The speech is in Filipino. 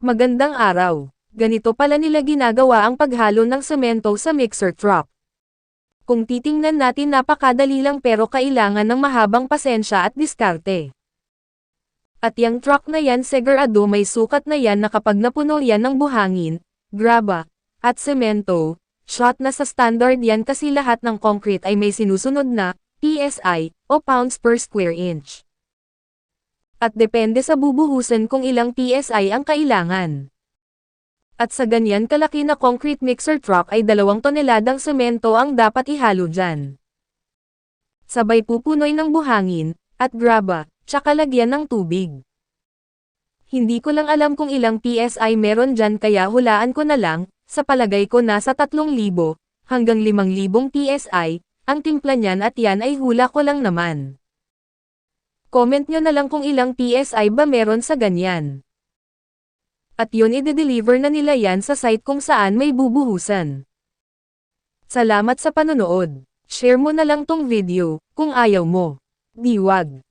Magandang araw. Ganito pala nila ginagawa ang paghalo ng semento sa mixer truck. Kung titingnan natin napakadali lang pero kailangan ng mahabang pasensya at diskarte. At yung truck na yan segurado may sukat na yan na kapag napuno yan ng buhangin, graba, at semento, shot na sa standard yan kasi lahat ng concrete ay may sinusunod na, PSI, o pounds per square inch. At depende sa bubuhusan kung ilang PSI ang kailangan. At sa ganyan kalaki na concrete mixer truck ay dalawang toneladang semento ang dapat ihalo dyan. Sabay pupunoy ng buhangin, at graba, tsaka lagyan ng tubig. Hindi ko lang alam kung ilang PSI meron dyan kaya hulaan ko na lang, sa palagay ko nasa 3,000 hanggang 5,000 PSI, ang timpla niyan at yan ay hula ko lang naman. Comment nyo na lang kung ilang PSI ba meron sa ganyan. At yun i-deliver na nila yan sa site kung saan may bubuhusan. Salamat sa panonood. Share mo na lang tong video, kung ayaw mo. Diwag.